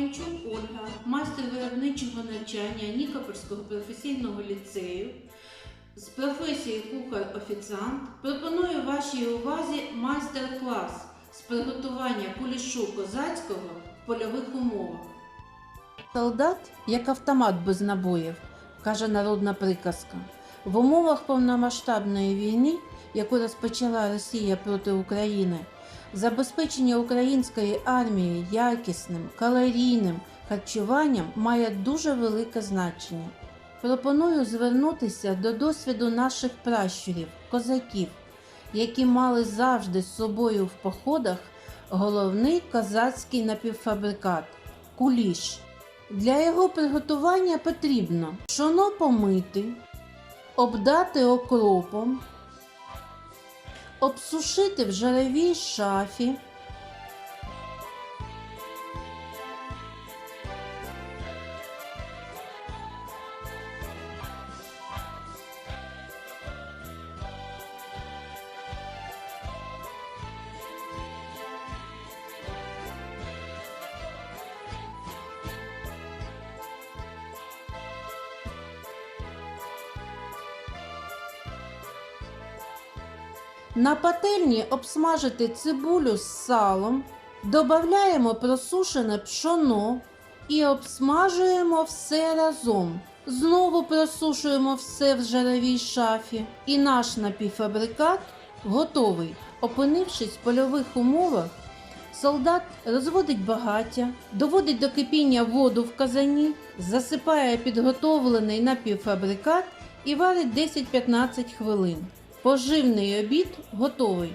Мар'янчук Ольга, майстер виробничого навчання Нікопольського професійного ліцею з професії кухар-офіціант пропоную вашій увазі майстер-клас з приготування кулішу козацького в польових умовах. Солдат як автомат без набоїв, каже народна приказка. В умовах повномасштабної війни, яку розпочала Росія проти України, забезпечення української армії якісним калорійним харчуванням має дуже велике значення. Пропоную звернутися до досвіду наших пращурів, козаків, які мали завжди з собою в походах головний козацький напівфабрикат куліш. Для його приготування потрібно пшоно помити, обдати окропом, обсушити в жаровій шафі, На пательні обсмажити цибулю з салом, додаємо просушене пшоно і обсмажуємо все разом. Знову просушуємо все в жаровій шафі, і наш напівфабрикат готовий. Опинившись в польових умовах, солдат розводить багаття, доводить до кипіння воду в казані, засипає підготовлений напівфабрикат і варить 10-15 хвилин. Поживний обід готовий.